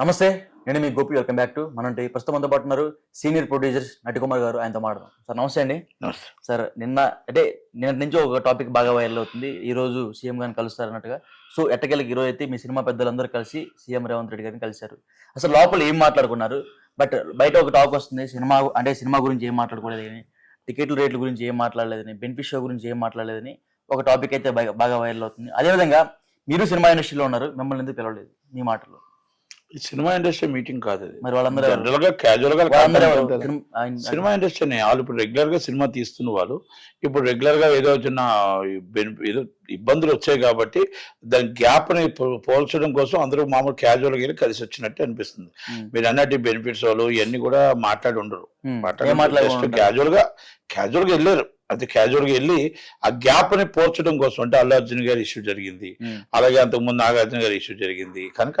నమస్తే నేను మీ గోపి వెల్కమ్ బ్యాక్ టు మనంటి ప్రస్తుతం మనతో పాటు ఉన్నారు సీనియర్ ప్రొడ్యూసర్ నటికుమార్ గారు ఆయనతో మాట్లాడదాం. సార్ నమస్తే అండి. నమస్తే. సార్ నిన్న అంటే నిన్న నుంచి ఒక టాపిక్ బాగా వైరల్ అవుతుంది. ఈ రోజు సీఎం గారిని కలుస్తారు అన్నట్టుగా. సో ఎట్టకెళ్ళకి ఈరోజు అయితే మీ సినిమా పెద్దలందరూ కలిసి సీఎం రేవంత్ రెడ్డి గారిని కలిశారు. అసలు లోపల ఏం మాట్లాడుకున్నారు? బట్ బయట ఒక టాక్ వస్తుంది సినిమా అంటే సినిమా గురించి ఏం మాట్లాడుకోలేదు అని టికెట్ల రేట్ల గురించి ఏం మాట్లాడలేదని బెనిఫిట్ షో గురించి ఏం మాట్లాడలేదని ఒక టాపిక్ అయితే బాగా- బాగా వైరల్ అవుతుంది. అదేవిధంగా మీరు సినిమా ఇండస్ట్రీలో ఉన్నారు మిమ్మల్ని ఎందుకు పిలవలేదు మీ మాటలు సినిమా ఇండస్ట్రీ మీటింగ్ కాదు మరి వాళ్ళందరూ? జనరల్గా క్యాజువల్గా వాళ్ళందరూ ఎవరు? సినిమా- ఆయన- సినిమా ఇండస్ట్రీనే వాళ్ళు ఇప్పుడు రెగ్యులర్గా సినిమా తీస్తున్న వాళ్ళు ఇప్పుడు రెగ్యులర్గా ఏదో చిన్న ఏదో ఇబ్బందులు వచ్చాయి కాబట్టి దాని గ్యాప్ని పో- పోల్చడం కోసం అందరూ మామూలు క్యాజువల్గా వెళ్ళి కలిసి వచ్చినట్టు అనిపిస్తుంది ఉమ్. మీరు అన్నట్టు బెనిఫిట్స్ వాళ్ళు ఇవన్నీ కూడా మాట్లాడి ఉండరు ఉమ్. ఏం మాట్లాడి మాట్లాడుకుంటారు? క్యాజువల్గా క్యాజువల్గా వెళ్ళారు అది క్యాజువల్గా వెళ్ళి ఆ గ్యాప్ని పోర్చడం కోసం అంటే అల్లు అర్జున్ గారి ఇష్యూ జరిగింది. అలాగే అంతకుముందు నాగార్జున గారి ఇష్యూ జరిగింది. కనుక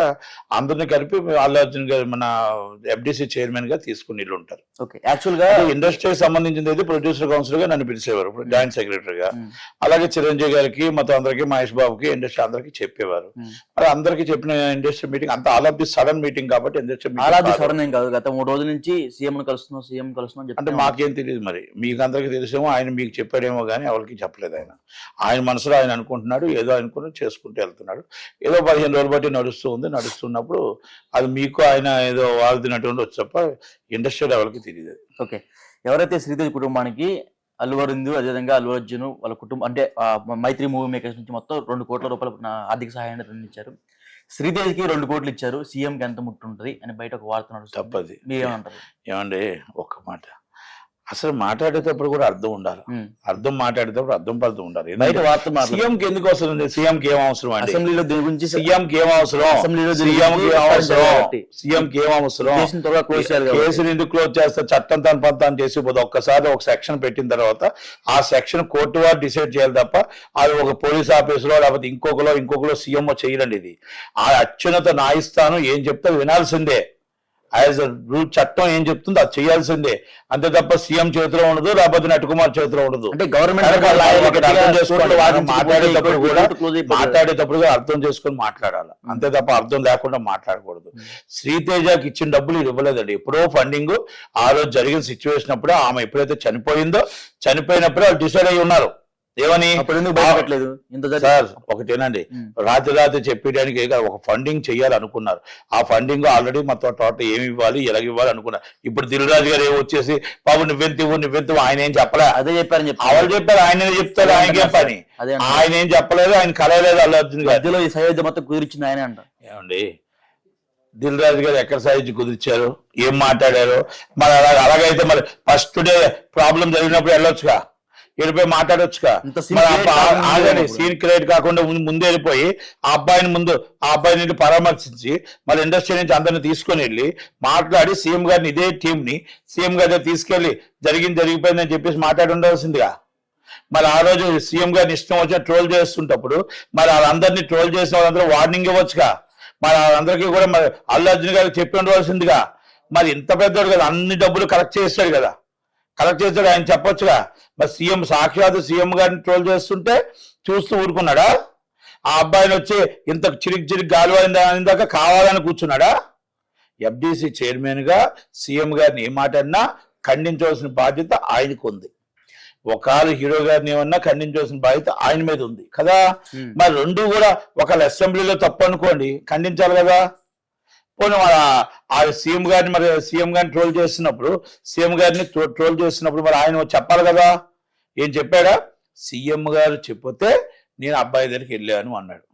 అందరిని కలిపి అల్లు అర్జున్ గారు మన ఎఫ్డిసి చైర్మన్గా తీసుకుని వీళ్ళు ఉంటారు. ఓకే. యాక్చువల్గా ఇండస్ట్రీకి సంబంధించింది అయితే ప్రొడ్యూసర్ కౌన్సిల్గా నన్ను పిలిచేవారు. జాయింట్ సెక్రటరీ గా. ఉమ్. అలాగే చిరంజీవి గారికి మొత్తం అందరికి మహేష్ బాబుకి ఇండస్ట్రీ అందరికి చెప్పేవారు. మరి అందరికి చెప్పిన ఇండస్ట్రీ మీటింగ్ అంత all of the sudden meeting కాబట్టి ఇండస్ట్రీ సడన్ ఏం కాదు. గత మూడు రోజుల నుంచి సీఎం కలుస్తున్నాం సీఎం కలుస్తున్నాం అంటే మాకేం తెలియదు మరి. మీకు అందరికి తెలిసేమో ఆయన మీకు చెప్పాడేమో కానీ ఎవరికి చెప్పలేదు ఆయన. ఆయన మనసులో ఆయన అనుకుంటున్నాడు ఏదో అనుకుని చేసుకుంటూ వెళ్తున్నాడు. ఏదో పదిహేను రోజులు బట్టి నడుస్తూ ఉంది. నడుస్తున్నప్పుడు అది మీకు ఆయన ఏదో వాడుతున్నటువంటి వచ్చి తప్ప ఇండస్ట్రీ ఎవరికి తెలియదు. ఓకే. ఎవరైతే శ్రీదేవి కుటుంబానికి అల్లు అదేవిధంగా అల్లు అర్జున్ వాళ్ళ కుటుంబం అంటే ఆ, మైత్రి మూవీ మేకర్స్ నుంచి మొత్తం రెండు కోట్ల రూపాయల ఆర్థిక సహాయాన్ని అందించారు. శ్రీదేవికి రెండు కోట్లు ఇచ్చారు. సీఎం కి ఎంత ముట్టుంటది అని బయట ఒక వార్త నడుస్తుంది. తప్పది. మీరేమంటారు? ఏమండి ఒక్క మాట. అసలు మాట్లాడేటప్పుడు కూడా అర్థం ఉండాలి. అర్థం మాట్లాడేటప్పుడు అర్థం పడుతూ ఉండాలి. బయట వార్త మాట్లాడు. సీఎం కి ఎందుకు అవసరం సీఎం కి ఏం అవసరం అండి? అసెంబ్లీలో దీని గురించి సీఎం కి ఏం అవసరం? అసెంబ్లీలో సీఎం కి అవసరం. సీఎం కి ఏం అవసరం. కేసుని ఎందుకు క్లోజ్ చేస్తే చట్టం తన పని తాను చేసి పోతే ఒక్కసారి ఒక సెక్షన్ పెట్టిన తర్వాత ఆ సెక్షన్ కోర్టు వారు డిసైడ్ చేయాలి తప్ప అది ఒక పోలీస్ ఆఫీసులో లేకపోతే ఇంకొకలో ఇంకొకలో సీఎం చేయరండి ఇది. ఆ అత్యున్నత న్యాయస్థానం ఏం చెప్తే వినాల్సిందే. యాజ్ రూల్ చట్టం ఏం చెప్తుందో అది చేయాల్సిందే. అంతే తప్ప సీఎం చేతిలో ఉండదు లేకపోతే నటుకుమార్ చేతిలో ఉండదు. అంటే గవర్నమెంట్ మాట్లాడేటప్పుడు కూడా. మాట్లాడేటప్పుడు అర్థం చేసుకొని మాట్లాడాలి? అంతే తప్ప అర్థం లేకుండా మాట్లాడకూడదు. శ్రీతేజకి ఇచ్చిన డబ్బులు ఇవ్వలేదండి. ఎప్పుడో ఫండింగ్ ఆ రోజు జరిగిన సిచ్యువేషన్ అప్పుడు ఆమె ఎప్పుడైతే చనిపోయిందో చనిపోయినప్పుడే వాళ్ళు డిసైడ్ అయి ఉన్నారు. ఏమని? సార్ ఒకటేనండి. రాత్రి రాత్రి కాదు, ఒక ఫండింగ్ చేయాలనుకున్నారు ఆ ఫండింగ్ ఆల్రెడీ మొత్తం టోటల్ ఏమి ఇవ్వాలి ఎలాగ ఇవ్వాలి అనుకున్నారు. ఇప్పుడు దిల్రాజు గారు ఏమో వచ్చేసి బాబు నువ్వెంత ఇవ్వు నువ్వెంత ఇవ్వు, ఆయన ఏం చెప్పలే. అదే చెప్పారని చెప్పి ఎవరు చెప్పారు ఆయన చెప్తారు ఆయనకే పని. ఆయన ఏం చెప్పలేదు ఆయన కలయలేదు అల్లు అర్జున్ గారు. ఈ సయోధ్య మొత్తం కుదిరిచ్చింది ఆయన అంట. ఏమండి? దిల్ రాజు గారు ఎక్కడ సాధించి కుదిర్చారు? ఏం మాట్లాడారు? మరి అలా అలాగైతే మరి ఫస్ట్ డే ప్రాబ్లం జరిగినప్పుడు వెళ్ళొచ్చుగా. వెళ్ళిపోయి మాట్లాడొచ్చుగా. సీన్ క్రియేట్ కాకుండా ముందు వెళ్ళిపోయి. ఆ అబ్బాయిని ముందు ఆ అబ్బాయిని వెళ్ళి పరామర్శించి మళ్ళీ ఇండస్ట్రీ నుంచి అందరిని తీసుకొని వెళ్ళి మాట్లాడి సీఎం గారిని ఇదే టీం ని సీఎం గారి తీసుకెళ్ళి జరిగింది జరిగిపోయిందని చెప్పేసి మాట్లాడి ఉండాల్సిందిగా మరి ఆ రోజు సీఎం గారిని ఇష్టం వచ్చిన ట్రోల్ చేస్తుంటప్పుడు మరి వాళ్ళందరినీ ట్రోల్ చేసిన వాళ్ళందరూ వార్నింగ్ ఇవ్వచ్చుగా. మరి వాళ్ళందరికీ కూడా మరి అల్లు అర్జున్ గారికి చెప్పి ఉండవలసిందిగా. మరి ఇంత పెద్దోడు కదా అన్ని డబ్బులు కలెక్ట్ చేస్తాడు కదా. కలెక్ట్ చేస్తాడు ఆయన చెప్పొచ్చుగా. మరి సీఎం సాక్షాత్ సీఎం గారిని ట్రోల్ చేస్తుంటే చూస్తూ ఊరుకున్నాడా? ఆ అబ్బాయిని వచ్చి ఇంత చిరిగి చిరిగి గాలివాయిన దాకా కావాలని కూర్చున్నాడా? ఎఫ్డిసి చైర్మన్గా సీఎం గారిని ఏ మాట అన్నా ఖండించవలసిన బాధ్యత ఆయనకు ఉంది. ఒకవేళ హీరో గారిని ఏమన్నా ఖండించవలసిన బాధ్యత ఆయన మీద ఉంది కదా. మరి రెండు కూడా ఒకళ్ళ అసెంబ్లీలో తప్పు అనుకోండి ఖండించాలి కదా? పోనీ మన ఆ సీఎం గారిని మరి సీఎం గారిని ట్రోల్ చేస్తున్నప్పుడు సీఎం గారిని ట్రో- ట్రోల్ చేస్తున్నప్పుడు మరి ఆయన చెప్పాలి కదా? ఏం చెప్పాడా? సీఎం గారు చెప్పితే నేను అబ్బాయి దగ్గరికి వెళ్ళాను అన్నాడు.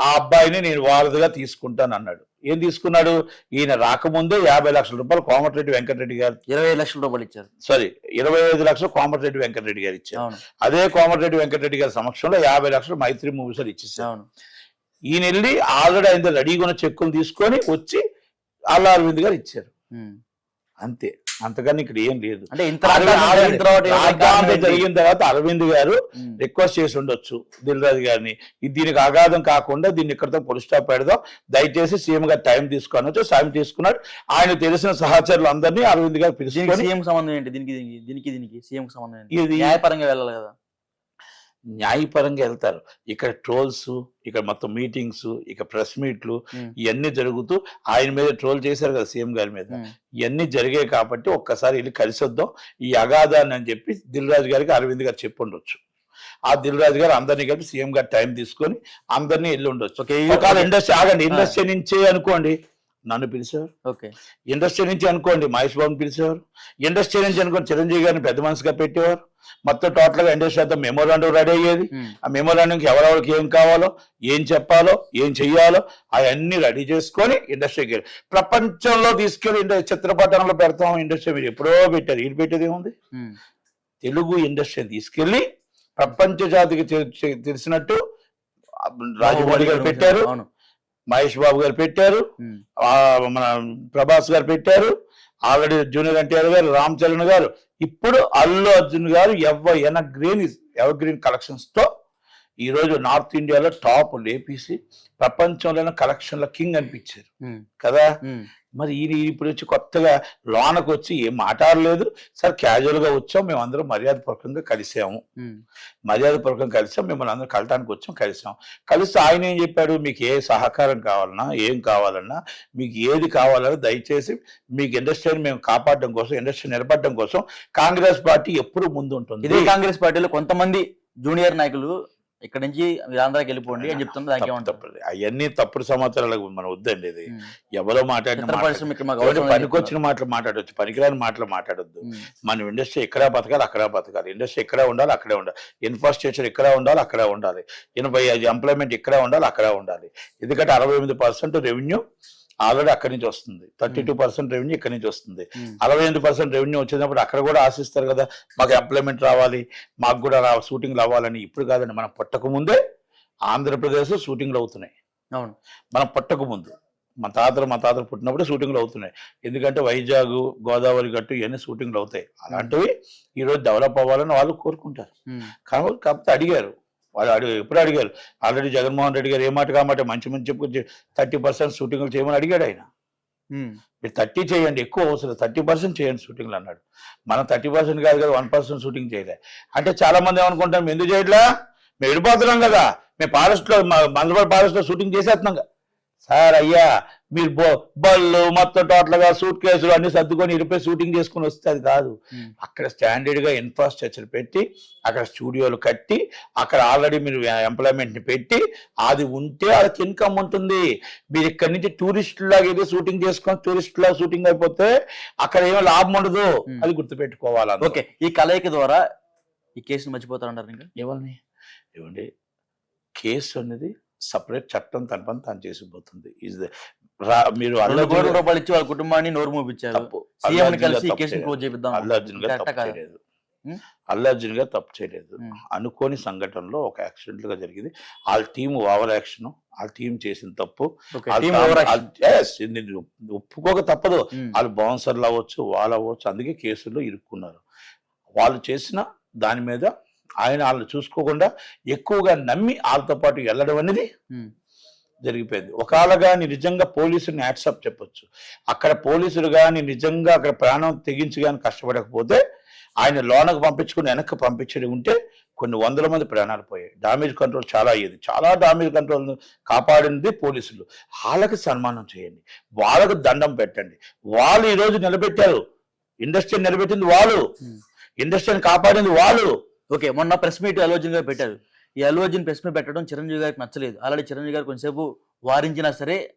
ఆ అబ్బాయిని నేను వారధిగా తీసుకుంటాను అన్నాడు. ఏం తీసుకున్నాడు? ఈయన రాకముందే యాభై లక్షల రూపాయలు కోమటిరెడ్డి వెంకటరెడ్డి గారు ఇరవై లక్షల రూపాయలు ఇచ్చారు. సారీ ఇరవై ఐదు లక్షలు కోమటిరెడ్డి వెంకటరెడ్డి గారు ఇచ్చారు. అదే కోమటిరెడ్డి వెంకటరెడ్డి గారి సమక్షంలో యాభై లక్షలు మైత్రి మూవీస్ ఇచ్చేసారు అవును. ఈయన వెళ్ళి ఆల్రెడీ ఆయన రెడీగా ఉన్న చెక్కులు తీసుకొని వచ్చి అల్లా అరవింద్ గారు ఇచ్చారు. అంతే. అంతకన్నా ఇక్కడ ఏం లేదు. అంటే ఇంత జరిగిన తర్వాత అరవింద్ గారు. రిక్వెస్ట్ చేసి ఉండొచ్చు దిల్ రాజు గారిని దీనికి అగాధం కాకుండా దీన్ని ఇక్కడతో పొడి స్టాప్ పెడదాం. దయచేసి సీఎం గారు టైం తీసుకొనొచ్చు టైం తీసుకున్నాడు. ఆయన తెలిసిన సహచరులు అందరినీ అరవింద్ గారు పిలుచుకొని సీఎం సంబంధం ఏంటి? దీనికి దీనికి దీనికి దీనికి సీఎం సంబంధం ఏంటి? ఇది న్యాయపరంగా వెళ్ళాలి కదా. న్యాయపరంగా వెళ్తారు. ఇక్కడ ట్రోల్స్ ఇక్కడ మొత్తం మీటింగ్స్ ఇక ప్రెస్ మీట్లు ఇవన్నీ జరుగుతూ ఆయన మీద ట్రోల్ చేశారు కదా సీఎం గారి మీద. ఇవన్నీ జరిగాయి కాబట్టి ఒక్కసారి వెళ్ళి కలిసి వద్దాం ఈ అగాధాన్ని అని చెప్పి దిల్ రాజు గారికి అరవింద్ గారు చెప్పి ఉండొచ్చు ఆ దిల్ రాజు గారు అందరినీ కలిపి సీఎం గారు టైం తీసుకొని అందరినీ వెళ్ళి ఉండొచ్చు. ఇండస్ట్రీ ఆగండి. ఇండస్ట్రీ నుంచే అనుకోండి. నన్ను పిలిచారు. ఓకే. ఇండస్ట్రీ నుంచి అనుకోండి మహేష్ బాబుని పిలిచేవారు ఇండస్ట్రీ నుంచి అనుకోండి చిరంజీవి గారిని పెద్ద మనసుగా పెట్టేవారు. మొత్తం టోటల్గా ఇండస్ట్రీ అంతా మెమోరాండం రెడీ అయ్యేది. ఉమ్, ఆ మెమోరాండంకి ఎవరెవరికి ఏం కావాలో ఏం చెప్పాలో ఏం చెయ్యాలో అవన్నీ రెడీ చేసుకొని ఇండస్ట్రీకి ప్రపంచంలో తీసుకెళ్ళి చిత్రపటంలో పెడతాం ఇండస్ట్రీ మీరు ఎప్పుడో పెట్టారు. ఇది పెట్టేది ఏముంది? ఉమ్, తెలుగు ఇండస్ట్రీని తీసుకెళ్ళి ప్రపంచ జాతికి తెలిసినట్టు రాజమౌళి గారు పెట్టారు. మహేష్ బాబు గారు పెట్టారు. మన ప్రభాస్ గారు పెట్టారు. ఆల్రెడీ జూనియర్ ఎన్టీఆర్ గారు? రామ్ చరణ్ గారు. ఇప్పుడు అల్లు అర్జున్ గారు ఎవ ఎన గ్రీన్ ఎవర్ గ్రీన్ కలెక్షన్స్తో ఈ రోజు నార్త్ ఇండియాలో టాప్ లేపేసి ప్రపంచంలోనే కలెక్షన్ల కింగ్ అనిపించారు. కదా? మరి ఈయన ఇప్పుడు వచ్చి కొత్తగా లోనకు వచ్చి ఏం మాట్లాడలేదు. సార్ క్యాజువల్గా వచ్చాం మేము అందరం మర్యాదపూర్వకంగా కలిసాము. ఉమ్, మర్యాదపూర్వకంగా కలిసాం మిమ్మల్ని అందరం కలటానికి వచ్చాం కలిసాం. కలిసి ఆయన ఏం చెప్పాడు? మీకు ఏ సహకారం కావాలన్నా ఏం కావాలన్నా మీకు ఏది కావాలన్నా దయచేసి మీకు ఇండస్ట్రీని మేము కాపాడడం కోసం ఇండస్ట్రీ నిలబడడం కోసం కాంగ్రెస్ పార్టీ ఎప్పుడు ముందు ఉంటుంది ఇదే కాంగ్రెస్ పార్టీలో కొంతమంది జూనియర్ నాయకులు ఇక్కడ నుంచి మీరు ఆంధ్రాకి వెళ్ళిపోండి అని చెప్తున్నారు దానికి ఏమంటారు అవన్నీ తప్పుడు సమాచారాలకు మనం వద్దండి ఇది. ఎవరో మాట్లాడిన ఇక్కడ పనికొచ్చిన మాటలు మాట్లాడొచ్చు పనికిరాని మాటలు మాట్లాడొద్దు. మన ఇండస్ట్రీ ఎక్కడ బతకాలి అక్కడ బతకాలి. ఇండస్ట్రీ ఎక్కడ ఉండాలి అక్కడే ఉండాలి. ఇన్ఫ్రాస్ట్రక్చర్ ఇక్కడ ఉండాలి అక్కడ ఉండాలి. ఎనభై ఐదు ఎంప్లాయ్మెంట్ ఇక్కడ ఉండాలి అక్కడ ఉండాలి. ఎందుకంటే అరవై ఎనిమిది పర్సెంట్ రెవెన్యూ ఆల్రెడీ అక్కడి నుంచి వస్తుంది. థర్టీ టూ పర్సెంట్ రెవెన్యూ ఇక్కడి నుంచి వస్తుంది. అరవై ఎనిమిది పర్సెంట్ రెవెన్యూ వచ్చినప్పుడు అక్కడ కూడా ఆశిస్తారు కదా మాకు ఎంప్లాయ్మెంట్ రావాలి మాకు కూడా రా షూటింగ్లు అవ్వాలని. ఇప్పుడు కాదండి మనం పుట్టక ముందే ఆంధ్రప్రదేశ్ షూటింగ్లు అవుతున్నాయి. అవును. మనం పుట్టక ముందు. మా తాతలు మా తాతలు పుట్టినప్పుడే షూటింగ్లు అవుతున్నాయి. ఎందుకంటే వైజాగ్ గోదావరి గట్టు ఇవన్నీ షూటింగ్లు అవుతాయి. అలాంటివి ఈ రోజు డెవలప్ అవ్వాలని వాళ్ళు కోరుకుంటారు. కాకపోతే అడిగారు వాళ్ళు అడిగి ఎప్పుడు అడిగారు? ఆల్రెడీ జగన్మోహన్ రెడ్డి గారు ఏ మాట కామాట మంచి మంచి చెప్పుకొచ్చి థర్టీ పర్సెంట్ షూటింగ్లు చేయమని అడిగాడు ఆయన. మీరు థర్టీ చేయండి ఎక్కువ అవసరం థర్టీ పర్సెంట్ చేయండి షూటింగ్లు అన్నాడు. మనం థర్టీ పర్సెంట్ కాదు కదా వన్ పర్సెంట్ షూటింగ్ చేయలే. అంటే చాలా మంది ఏమనుకుంటాం "మేము ఎందుకు చేయట్లా? మేము వెళ్ళిపోతున్నాం కదా. మేము ఫారెస్ట్లో మందపల్లి ఫారెస్ట్లో షూటింగ్ చేసేస్తున్నాం కదా. సార్ అయ్యా మీరు బో బళ్ళు మొత్తం టోటల్గా సూట్ కేసులు అన్ని సర్దుకొని ఇరిపోయి షూటింగ్ చేసుకుని వస్తే అది కాదు అక్కడ స్టాండర్డ్గా ఇన్ఫ్రాస్ట్రక్చర్ పెట్టి అక్కడ స్టూడియోలు కట్టి అక్కడ ఆల్రెడీ మీరు ఎంప్లాయ్మెంట్ని పెట్టి అది ఉంటే వాళ్ళకి ఇన్కమ్ ఉంటుంది. మీరు ఇక్కడ నుంచి టూరిస్ట్ లాగా ఏదో షూటింగ్ చేసుకొని టూరిస్ట్ లాగా షూటింగ్ అయిపోతే అక్కడ ఏమో లాభం ఉండదు. అది గుర్తుపెట్టుకోవాలి. ఓకే ఈ కలయిక ద్వారా ఈ కేసును మర్చిపోతారంటారు ఇంకా? ఎవరిని? ఏమండి? కేసు అనేది సపరేట్ చట్టం తన పని తాను చేసిపోతుంది మీరు అల్లు రెండు కోట్ల అర్జున్ రూపాయలు ఇచ్చి వాళ్ళ కుటుంబాన్ని నోరు మూపించారు. తప్పు. అల్లు సీఎం అర్జున్ కలిసి గారు ఈ తప్పు చేయలేదు. క్లోజ్ చేపిద్దాం. అల్లు అర్జున్ గారు కరెక్టా తప్పు? చేయలేదు. అనుకోని సంఘటనలో ఒక యాక్సిడెంట్గా జరిగింది. వాళ్ళ టీం ఓవర్ యాక్షన్ వాళ్ళ టీం చేసిన తప్పు. ఒప్పుకోక తప్పదు. వాళ్ళు బౌన్సర్లు అవ్వచ్చు వాళ్ళు అవ్వచ్చు అందుకే కేసుల్లో ఇరుక్కున్నారు. వాళ్ళు చేసిన దాని మీద ఆయన వాళ్ళు చూసుకోకుండా ఎక్కువగా నమ్మి వాళ్ళతో పాటు వెళ్ళడం అనేది జరిగిపోయింది. ఒకవేళ కానీ నిజంగా పోలీసుని యాక్సెప్ట్ చెప్పొచ్చు. అక్కడ పోలీసులు కానీ నిజంగా అక్కడ ప్రాణం తెగించి కానీ కష్టపడకపోతే ఆయన లోనకు పంపించుకుని వెనక్కి పంపించడం ఉంటే కొన్ని వందల మంది ప్రాణాలు పోయాయి. డామేజ్ కంట్రోల్ చాలా అయ్యేది. చాలా డామేజ్ కంట్రోల్ కాపాడింది పోలీసులు. వాళ్ళకి సన్మానం చేయండి. వాళ్ళకు దండం పెట్టండి. వాళ్ళు ఈ రోజు నిలబెట్టారు. ఇండస్ట్రీ నిలబెట్టింది వాళ్ళు. ఇండస్ట్రీని కాపాడింది వాళ్ళు. ఓకే మొన్న ప్రెస్ మీట్ అల్లు అర్జున్ గారు పెట్టారు. ఈ అల్లు అర్జున్ ప్రెస్ మీట్ పెట్టడం చిరంజీవి గారికి నచ్చలేదు. ఆల్రెడీ చిరంజీవి గారు కొంచెంసేపు వారించినా సరే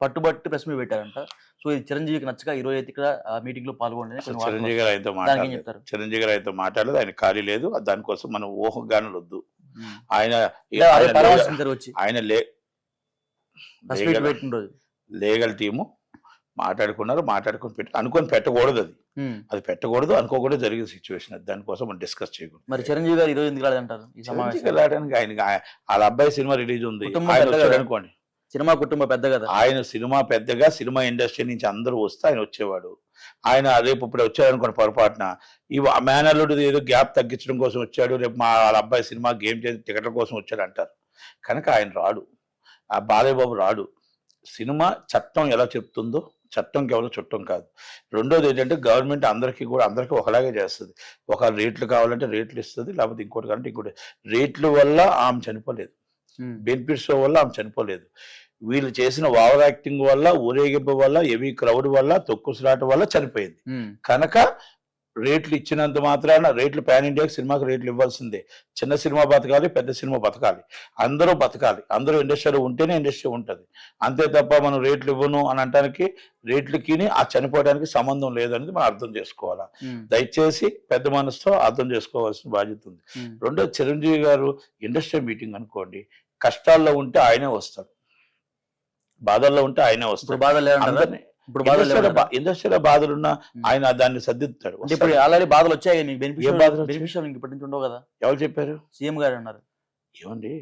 పట్టుబట్టి ప్రెస్ మీట్ పెట్టారంట. సో ఇది చిరంజీవికి నచ్చక ఈ రోజు అయితే ఇక్కడ మీటింగ్లో పాల్గొండి చిరంజీవి గారు ఆయనతో చెప్తారు? చిరంజీవి గారు ఆయనతో మాట్లాడలేదు. ఆయన ఖాళీ లేదు. దానికోసం మనం ఊహగానులు వద్దు. ఆయన ఆయన లే లీగల్- టీము మాట్లాడుకున్నారు. మాట్లాడుకుని పెట్టి అనుకొని పెట్టకూడదు అది. అది పెట్టకూడదు అనుకోకూడదు జరిగిన సిచ్యువేషన్ అది. దానికోసం మనం డిస్కస్ చేయకూడదు. మరి చిరంజీవి గారు ఈ రోజు ఎందుకు సమావేశం వెళ్ళడానికి ఆయనకి ఆయ- వాళ్ళ అబ్బాయి సినిమా రిలీజ్ ఉంది. ఆయన. అనుకోండి. సినిమా కుటుంబం పెద్ద కదా? ఆయన సినిమా పెద్దగా సినిమా ఇండస్ట్రీ నుంచి అందరూ వస్తే ఆయన వచ్చేవాడు. ఆయన రేపు ఇప్పుడు వచ్చాడు అనుకోండి పొరపాటున. ఈ మేనల్లుడు ఏదో గ్యాప్ తగ్గించడం కోసం వచ్చాడు రేపు మా వాళ్ళ అబ్బాయి సినిమా గేమ్ చేసి టికెట్ల కోసం వచ్చాడు అంటారు. కనుక ఆయన రాడు. ఆ బాలయ్య బాబు రాడు. సినిమా చట్టం ఎలా చెప్తుందో చట్టంకి ఎవరు చుట్టం కాదు. రెండోది ఏంటంటే గవర్నమెంట్ అందరికీ కూడా అందరికీ ఒకలాగే చేస్తుంది. ఒక రేట్లు కావాలంటే రేట్లు ఇస్తుంది లేకపోతే ఇంకోటి కావాలంటే ఇంకోటి. రేట్ల వల్ల ఆమె చనిపోలేదు. బెనిఫిట్స్ వల్ల ఆమె చనిపోలేదు. వీళ్ళు చేసిన ఓవర్ యాక్టింగ్ వల్ల ఊరేగింపు వల్ల హెవీ క్రౌడ్ వల్ల తొక్కుసలాట వల్ల చనిపోయింది. కనుక రేట్లు ఇచ్చినంత మాత్రాన రేట్లు పాన్ ఇండియాకి సినిమాకి రేట్లు ఇవ్వాల్సిందే. చిన్న సినిమా బతకాలి పెద్ద సినిమా బతకాలి. అందరూ బతకాలి. అందరూ ఇండస్ట్రీలో ఉంటేనే ఇండస్ట్రీ ఉంటుంది. అంతే తప్ప మనం రేట్లు ఇవ్వను అని అనడానికి రేట్లకి ఆ చనిపోవడానికి సంబంధం లేదనేది మనం అర్థం చేసుకోవాలి? దయచేసి పెద్ద మనసుతో అర్థం చేసుకోవాల్సిన బాధ్యత ఉంది. రెండో చిరంజీవి గారు ఇండస్ట్రీ మీటింగ్ అనుకోండి. కష్టాల్లో ఉంటే ఆయనే వస్తాడు. బాధల్లో ఉంటే ఆయనే వస్తాడు. అందరినీ ఇప్పుడు బాధలు ఇండస్ట్రీలో బాధలున్నా. ఆయన దాన్ని సర్దిద్దుతాడు. ఇప్పుడు ఆల్రెడీ బాధలు వచ్చాయి బెనిఫిషియల్ ఇప్పటి నుంచి ఉండవు కదా? ఎవరు చెప్పారు? సీఎం గారు అన్నారు. ఏమండి?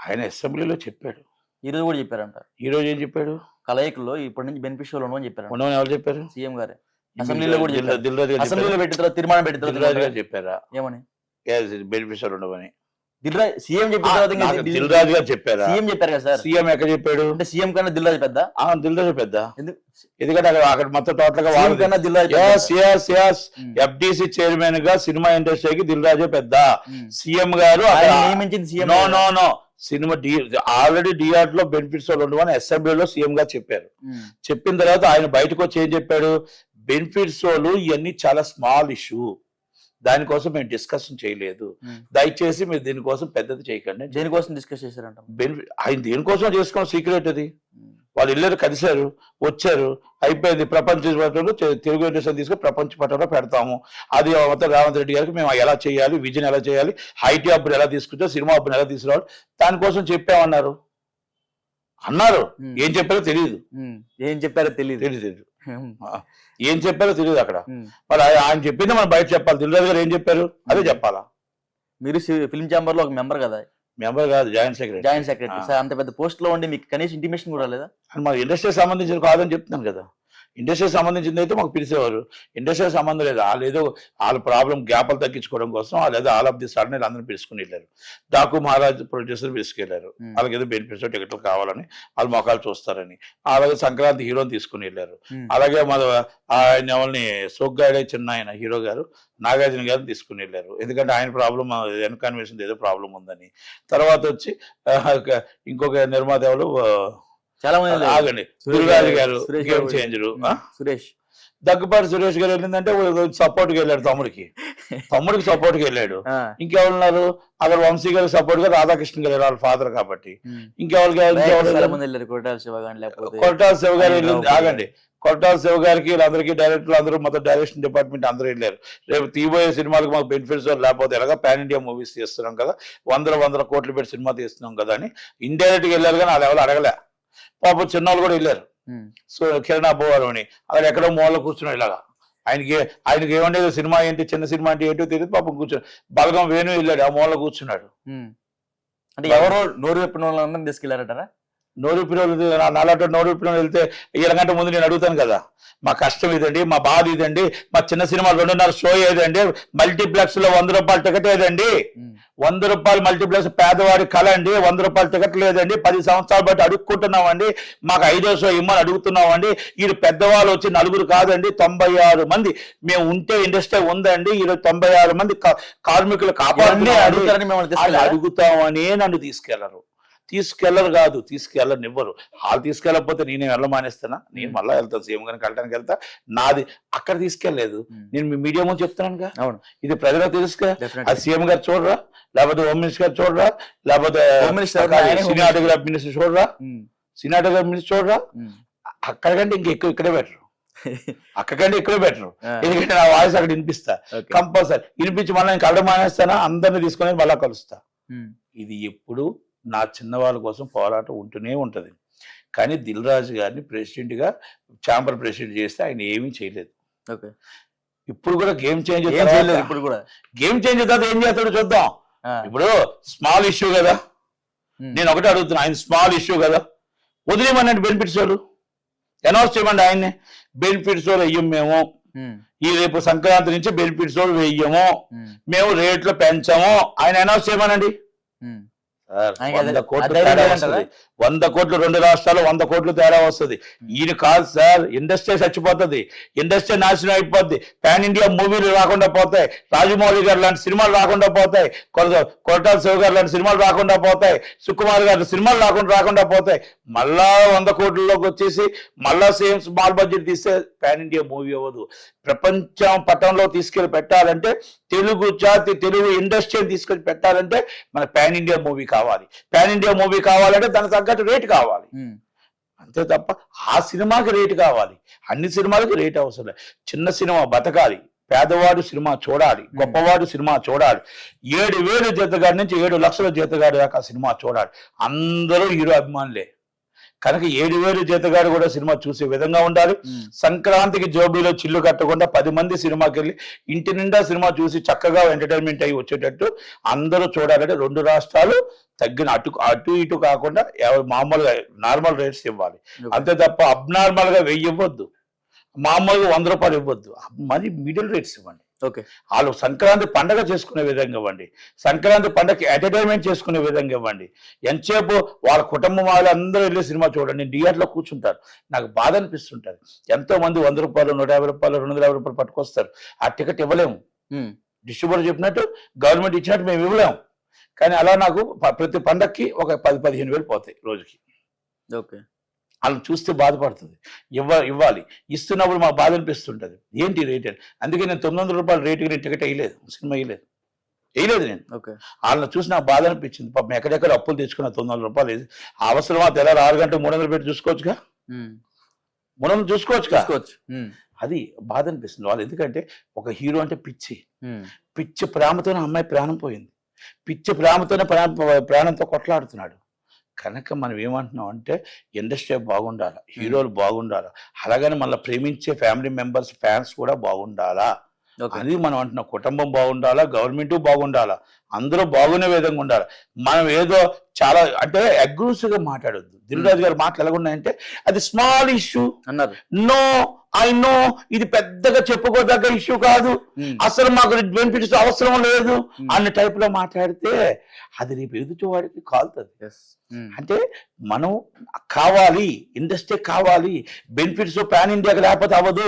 ఆయన అసెంబ్లీలో చెప్పాడు. ఈ రోజు కూడా చెప్పారంట. ఈ రోజు ఏం చెప్పాడు? కలయికల్లో ఇప్పటి నుంచి బెనిఫిషియల్ ఉండవని చెప్పారంట. ఉండమని ఎవరు చెప్పారు? సీఎం గారే. అసెంబ్లీలో కూడా చెప్పారు. అసెంబ్లీలో చెప్పారా? పెట్టిన తీర్మానం పెట్టిన గారు చెప్పారా? ఏమని? బెనిఫిషియల్ రాజు సీఎం దిల్- రాజు గారు చెప్పారా? సీఎం చెప్పారు కదా సార్. సీఎం ఎక్కడ చెప్పాడు? అంటే సీఎం కన్నా దిల్ రాజు పెద్ద? ఆ దిల్ రాజు పెద్ద. ఎందుకు? ఎందుకంటే అక్కడ మొత్తం టోటల్గా వాళ్ళు కన్నా దిల్ రాజు. ఎఫ్డిసి చైర్మన్గా సినిమా ఇండస్ట్రీకి దిల్ రాజే పెద్ద. ఉమ్. సీఎం గారు నియమించింది CM no no no cinema D already డిఆర్లో బెనిఫిట్స్ ఉండవని అసెంబ్లీలో సీఎం గారు చెప్పారు. చెప్పిన తర్వాత ఆయన బయటకు వచ్చి ఏం చెప్పాడు? బెనిఫిట్స్ వాళ్ళు ఇవన్నీ చాలా స్మాల్ ఇష్యూ దానికోసం మేము డిస్కషన్ చేయలేదు. దయచేసి మీరు దీనికోసం పెద్దది చేయకండి. దేనికోసం డిస్కస్ చేశారంట బెనిఫిట్ ఆయన దేనికోసం చేసుకోవడం సీక్రెట్ అది. వాళ్ళు వెళ్ళారు కలిశారు వచ్చారు అయిపోయింది ప్రపంచ పటంలో తెలుగు ఇండస్ట్రీ తీసుకొని ప్రపంచ పటంలో పెడతాము. అది మొత్తం రేవంత్ రెడ్డి గారికి మేము ఎలా చేయాలి విజన్ ఎలా చేయాలి ఐటీ అప్పుని ఎలా తీసుకుంటే సినిమా అప్పుని ఎలా తీసుకురావాలి దానికోసం చెప్పామన్నారు. అన్నారు. ఏం చెప్పారో తెలియదు. ఏం చెప్పారో తెలియదు తెలియదు తెలియదు ఏం చెప్పారో తెలియదు అక్కడ. మరి ఆయన- చెప్పింది మనం బయట చెప్పాలి. దిల్రాజు గారు ఏం చెప్పారు? అదే చెప్పాలా? మీరు ఫిల్మ్ ఛాంబర్లో ఒక మెంబర్ కదా? మెంబర్ కాదు joint secretary joint secretary. Sir అంత పెద్ద పోస్ట్లో ఉండి మీకు కనీసం ఇంటిమేషన్ కూడా లేదా మాకు ఇండస్ట్రీకి సంబంధించిన కాదని చెప్తున్నాను కదా. ఇండస్ట్రీకి సంబంధించింది అయితే మాకు పిలిచేవారు. ఇండస్ట్రీకి సంబంధం లేదు. వాళ్ళు ఏదో వాళ్ళ ప్రాబ్లం గ్యాప్లు తగ్గించుకోవడం కోసం వాళ్ళు ఏదో ఆల్ ఆఫ్ ది సడన్ అందరూ పిలుచుకుని వెళ్ళారు. డాకు మహారాజ్ ప్రొడ్యూసర్ పిలుచుకెళ్ళారు. ఉమ్. వాళ్ళకి ఏదో బెనిఫిట్స్ టికెట్లు కావాలని వాళ్ళు మొఖాలు చూస్తారని. అలాగే సంక్రాంతి హీరోని తీసుకుని వెళ్ళారు. అలాగే మన ఆయన ఎవరిని సోగ్గాడే చిన్న ఆయన హీరో గారు నాగార్జున గారిని తీసుకుని వెళ్ళారు. ఎందుకంటే ఆయన ప్రాబ్లం ఎన్కన్వేషన్ ఏదో ప్రాబ్లం ఉందని. తర్వాత వచ్చి ఇంకొక నిర్మాత ఎవరు? చాలా మంది. ఆగండి. గురురాజు గారు- సురేష్ గేమ్ గారు- చేంజరు ఉమ్. సురేష్. దగ్గుపాటి సురేష్ గారు వెళ్ళిందంటే సపోర్ట్కి వెళ్ళాడు తమ్ముడికి. తమ్ముడికి సపోర్ట్కి వెళ్ళాడు. ఇంకెవరున్నారు? అక్కడ వంశీ గారికి సపోర్ట్గా రాధాకృష్ణ గారు వాళ్ళ ఫాదర్ కాబట్టి. ఇంకెవరికి కొట్టాల శివ గారు వెళ్ళింది. ఆగండి. కొట్టాల శివ గారికి వీళ్ళందరికీ డైరెక్టర్లు అందరూ మొత్తం డైరెక్షన్ డిపార్ట్మెంట్ అందరూ వెళ్ళారు. రేపు తీయబోయే సినిమాలకు మాకు బెనిఫిట్స్ లేకపోతే ఎలాగా పాన్ ఇండియా మూవీస్ తీస్తున్నాం కదా. వందల వందల కోట్లు పెట్టి సినిమా తీస్తున్నాం కదా అని. ఇండైరెక్ట్గా వెళ్ళారు కానీ వాళ్ళు ఎవరు అడగలే. పాపం చిన్నవాళ్ళు కూడా వెళ్ళారు. సో కిరణ్ అబ్బోవారు అని. అక్కడ ఎక్కడో మూలలో కూర్చున్నాడు ఇలాగా. ఆయనకి ఆయనకి ఏమండేది సినిమా ఏంటి చిన్న సినిమా అంటే ఏంటో తెలియదు పాపం కూర్చొని. బలగం వేణు వెళ్ళాడు ఆ మూలలో కూర్చున్నాడు. అంటే ఎవరో నోరు చెప్పిన వాళ్ళందరినీ తీసుకెళ్ళారటారా? నోరు పిల్లలు నాలాంటి నోరు పిల్లలు వెళ్తే వీళ్ళకంటే ముందు నేను అడుగుతాను కదా. మా కష్టం ఇదండి మా బాధ ఇదండి మా చిన్న సినిమా రెండున్నర షో ఏదండి మల్టీప్లెక్స్లో వంద రూపాయల టికెట్ ఏదండి. వంద రూపాయలు మల్టీప్లెక్స్ పేదవాడి కళ అండి వంద రూపాయల టికెట్ లేదండి పది సంవత్సరాలు బట్టి అడుక్కుంటున్నామండి మాకు ఐదో షో ఇమ్మని అడుగుతున్నామండి వీళ్ళు పెద్దవాళ్ళు వచ్చి నలుగురు కాదండి తొంభై ఆరు మంది. మేము ఉంటే ఇండస్ట్రీ ఉందండి ఈరోజు తొంభై ఆరు మంది కార్మికులు తీసుకెళ్ళారా? అడుగుతామనే నన్ను తీసుకెళ్ళరు. తీసుకెళ్ళరు కాదు తీసుకెళ్ళనివ్వరు వాళ్ళు తీసుకెళ్ళకపోతే నేనే వెళ్ళమానేస్తానా నేను మళ్ళీ వెళ్తాను సీఎం గారికి వెళ్ళడానికి వెళ్తా. నాది అక్కడ తీసుకెళ్ళేదు ఉమ్. నేను మీ మీడియా ముందు చెప్తున్నానుగా అవును. ఇది ప్రజలకు తెలుసుగా అది సీఎం గారు చూడరా? లేకపోతే హోమ్ మినిస్టర్ గారు చూడరా? లేకపోతే సినిమాటోగ్రాఫ్ మినిస్టర్ చూడరా? సినిమాటోగ్రాఫ్ మినిస్టర్ చూడరా? అక్కడికంటే ఇంకా ఎక్కువ ఇక్కడే బెటరు అక్కడికంటే ఇక్కడే బెటరు ఎందుకంటే నా వాయిస్ అక్కడ వినిపిస్తా. కంపల్సరీ. వినిపించి మళ్ళీ ఇంకా అక్కడ మానేస్తానా? అందరిని తీసుకొని మళ్ళీ కలుస్తా. ఇది ఎప్పుడు నా చిన్నవాళ్ళ కోసం పోరాటం ఉంటూనే ఉంటది. కానీ దిల్ రాజు గారిని ప్రెసిడెంట్గా ఛాంబర్ ప్రెసిడెంట్ చేస్తే ఆయన ఏమీ చేయలేదు. ఓకే. ఇప్పుడు కూడా గేమ్ చేంజ్ చేయలేదు ఇప్పుడు కూడా. గేమ్ చేంజ్ తర్వాత ఏం చేస్తాడో చూద్దాం. ఇప్పుడు స్మాల్ ఇష్యూ కదా. నేను ఒకటే అడుగుతున్నా ఆయన స్మాల్ ఇష్యూ కదా. వదిలేమనండి బెనిఫిట్స్ వాళ్ళు? అనౌన్స్ చేయమండి ఆయన్ని. బెనిఫిట్స్ వాళ్ళు వెయ్యం మేము. ఈ రేపు సంక్రాంతి నుంచి బెనిఫిట్స్ వాళ్ళు వెయ్యము. మేము రేట్లు పెంచము. ఆయన అనౌన్స్ చేయమనండి. ఉమ్. వంద కోట్లు రెండు రాష్ట్రాలు వంద కోట్లు తేడా వస్తుంది. ఈయన కాదు సార్ ఇండస్ట్రీ చచ్చిపోతుంది. ఇండస్ట్రీ నాశనం అయిపోద్ది. పాన్ ఇండియా మూవీలు రాకుండా పోతాయి. రాజమౌళి గారు లాంటి సినిమాలు రాకుండా పోతాయి. కొరత కొరటాల శివ గారు లాంటి సినిమాలు రాకుండా పోతాయి. సుకుమార్ గారి సినిమాలు రాకుండా రాకుండా పోతాయి. మళ్ళా వంద కోట్లలోకి వచ్చేసి మళ్ళా సేమ్ స్మాల్ బడ్జెట్ తీస్తే పాన్ ఇండియా మూవీ అవ్వదు. ప్రపంచం పట్టణంలో తీసుకెళ్ళి పెట్టాలంటే తెలుగు జాతి తెలుగు ఇండస్ట్రీని తీసుకెళ్ళి పెట్టాలంటే మన పాన్ ఇండియా మూవీ కావాలి. పాన్ ఇండియా మూవీ కావాలంటే దానికి తగ్గట్టు రేట్ కావాలి. అంతే తప్ప ఆ సినిమాకి రేటు కావాలి. అన్ని సినిమాలకి రేట్ అవసరం లేదు. చిన్న సినిమా బతకాలి. పేదవాడు సినిమా చూడాలి. గొప్పవాడు సినిమా చూడాలి. ఏడు వేలు జీతగాడి నుంచి ఏడు లక్షల జీతగాడి దాకా సినిమా చూడాలి. అందరూ హీరో అభిమానులే. కనుక ఏడు వేలు జీతగాడు కూడా సినిమా చూసే విధంగా ఉండాలి. సంక్రాంతికి జోబీలో చిల్లు కట్టకుండా పది మంది సినిమాకి వెళ్ళి ఇంటి నిండా సినిమా చూసి చక్కగా ఎంటర్టైన్మెంట్ అయ్యి వచ్చేటట్టు అందరూ చూడాలంటే రెండు రాష్ట్రాలు తగ్గిన అటు అటు ఇటు కాకుండా మామూలుగా నార్మల్ రేట్స్ ఇవ్వాలి. అంతే తప్ప అబ్నార్మల్గా వెయ్యి ఇవ్వద్దు. మామూలుగా వంద రూపాయలు ఇవ్వద్దు. మరి మిడిల్ రేట్స్ ఇవ్వండి. వాళ్ళు సంక్రాంతి పండగ చేసుకునే విధంగా ఇవ్వండి. సంక్రాంతి పండగకి ఎంటర్టైన్మెంట్ చేసుకునే విధంగా ఇవ్వండి. ఎంతసేపు వాళ్ళ కుటుంబం వాళ్ళందరూ వెళ్ళి సినిమా చూడండి. థియేటర్లో కూర్చుంటారు. నాకు బాధ అనిపిస్తుంటది. ఎంతో మంది వంద రూపాయలు నూట యాభై రూపాయలు రెండు వందల యాభై రూపాయలు పట్టుకొస్తారు. ఆ టికెట్ ఇవ్వలేము. డిస్ట్రిబ్యూటర్ చెప్పినట్టు గవర్నమెంట్ ఇచ్చినట్టు మేము ఇవ్వలేము. కానీ అలా నాకు ప్రతి పండక్కి ఒక పది పదిహేను వేలు పోతాయి రోజుకి. ఓకే. వాళ్ళని చూస్తే బాధపడుతుంది. ఇవ్వ ఇవ్వాలి. ఇస్తున్నప్పుడు మాకు బాధ అనిపిస్తుంటది. ఏంటి రేట్? అని అందుకే నేను తొమ్మిది వందల రూపాయల రేటుకి నేను టికెట్ వేయలేదు. సినిమా వేయలేదు. వేయలేదు నేను. ఓకే. వాళ్ళని చూసి నాకు బాధ అనిపించింది. పాపం ఎక్కడెక్కడ అప్పులు తెచ్చుకున్న తొమ్మిది వందల రూపాయలు అవసరమా తెల్లారి ఆరు గంటలు మూడు వందలు పెట్టి చూసుకోవచ్చుగా? మూడు వందలు చూసుకోవచ్చుగా? తీసుకోవచ్చు ఉమ్, అది బాధ అనిపిస్తుంది. వాళ్ళు ఎందుకంటే ఒక హీరో అంటే పిచ్చి. పిచ్చి ప్రేమతోనే అమ్మాయి ప్రాణం పోయింది. పిచ్చి ప్రేమతోనే ప్రా- ప్రాణంతో కొట్లాడుతున్నాడు. కనుక మనం ఏమంటున్నాం అంటే ఇండస్ట్రీ బాగుండాలి? హీరోలు బాగుండాలి? అలాగని మళ్ళీ ప్రేమించే ఫ్యామిలీ మెంబర్స్ ఫ్యాన్స్ కూడా బాగుండాలా? అది మనం అంటున్నాం. కుటుంబం బాగుండాలా? గవర్నమెంట్ బాగుండాలా? అందరూ బాగునే విధంగా ఉండాలి? మనం ఏదో చాలా అంటే అగ్రెసివ్గా మాట్లాడొద్దు. దిల్రాజు గారి మాటలు ఎలా ఉన్నాయంటే అది స్మాల్ ఇష్యూ అన్నారు. నో ఐ నో ఇది పెద్దగా చెప్పుకోదగ్గ ఇష్యూ కాదు. అసలు మాకు బెనిఫిట్స్ అవసరం లేదు. అన్న టైప్లో మాట్లాడితే అది రేపు ఎదుటి వాడికి కాలుతుంది అంటే మనం కావాలి ఇండస్ట్రీ కావాలి బెనిఫిట్స్ పాన్ ఇండియాకి లేకపోతే అవ్వదు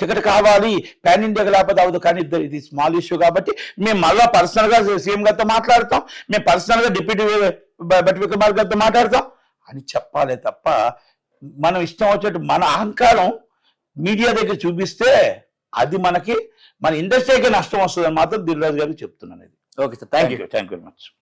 టికెట్ కావాలి పాన్ ఇండియాకి లేకపోతే అవ్వదు కానీ ఇద్దరు ఇది స్మాల్ ఇష్యూ కాబట్టి మేము మళ్ళా పర్సనల్గా సీఎం గారితో మాట్లాడతాం మేము పర్సనల్గా డిప్యూటీ బట్టి విక్రమార్ గారితో మాట్లాడతాం అని చెప్పాలి తప్ప మనం ఇష్టం వచ్చినట్టు మన అహంకారం మీడియా దగ్గర చూపిస్తే అది మనకి మన ఇండస్ట్రీకి నష్టం వస్తుందని మాత్రం దిల్రాజు గారికి చెప్తున్నాను ఇది okay sir thank you thank you very much